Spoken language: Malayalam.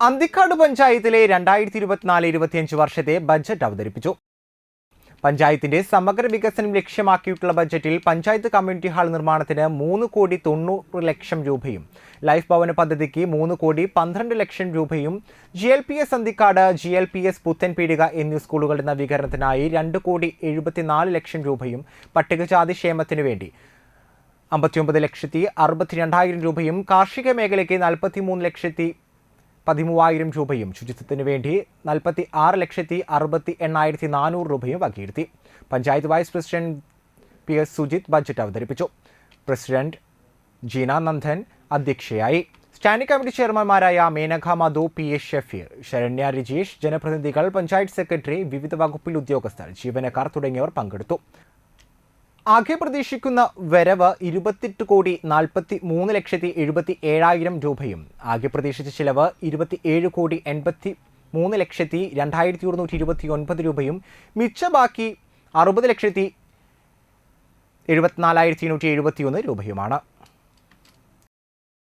അന്തിക്കാട് പഞ്ചായത്തിലെ രണ്ടായിരത്തി ഇരുപത്തിനാല് ഇരുപത്തിയഞ്ച് വർഷത്തെ ബജറ്റ് അവതരിപ്പിച്ചു. പഞ്ചായത്തിന്റെ സമഗ്ര വികസനം ലക്ഷ്യമാക്കിയിട്ടുള്ള ബജറ്റിൽ പഞ്ചായത്ത് കമ്മ്യൂണിറ്റി ഹാൾ നിർമ്മാണത്തിന് മൂന്ന് കോടി തൊണ്ണൂറ് ലക്ഷം രൂപയും ലൈഫ് ഭവന പദ്ധതിക്ക് മൂന്ന് കോടി പന്ത്രണ്ട് ലക്ഷം രൂപയും G L P S Anthikkad G L P S Puthenpeedika എന്നീ സ്കൂളുകളുടെ നവീകരണത്തിനായി രണ്ട് കോടി എഴുപത്തിനാല് ലക്ഷം രൂപയും പട്ടികജാതി ക്ഷേമത്തിനു വേണ്ടി അമ്പത്തിയൊമ്പത് ലക്ഷത്തി അറുപത്തിരണ്ടായിരം രൂപയും കാർഷിക മേഖലയ്ക്ക് നാൽപ്പത്തിമൂന്ന് ലക്ഷത്തി പതിമൂവായിരം രൂപയും ശുചിത്വത്തിനു വേണ്ടി നാൽപ്പത്തി ആറ് ലക്ഷത്തി അറുപത്തി എണ്ണായിരത്തി നാനൂറ് രൂപയും വകയിരുത്തി. Panchayat vice president P S Sujith budget അവതരിപ്പിച്ചു. പ്രസിഡന്റ് ജീന നന്ദൻ അധ്യക്ഷയായി. സ്റ്റാൻഡിംഗ് കമ്മിറ്റി ചെയർമാൻമാരായ മേനക മധു പി എസ് ഷഫീർ ശരണ്യ രജീഷ് ജനപ്രതിനിധികൾ പഞ്ചായത്ത് സെക്രട്ടറി വിവിധ വകുപ്പിൽ ഉദ്യോഗസ്ഥർ ജീവനക്കാർ തുടങ്ങിയവർ പങ്കെടുത്തു. ആകെ പ്രതീക്ഷിക്കുന്ന വരവ് ഇരുപത്തെട്ട് കോടി നാൽപ്പത്തി മൂന്ന് ലക്ഷത്തി എഴുപത്തി ഏഴായിരം രൂപയും. ആകെ പ്രതീക്ഷിച്ച ചിലവ് ഇരുപത്തി ഏഴ് കോടി എൺപത്തി മൂന്ന് ലക്ഷത്തി രണ്ടായിരത്തി ഒരുന്നൂറ്റി ഇരുപത്തി ഒൻപത് രൂപയും. മിച്ച ബാക്കി അറുപത് ലക്ഷത്തി എഴുപത്തിനാലായിരത്തി എണ്ണൂറ്റി എഴുപത്തി ഒന്ന് രൂപയുമാണ്.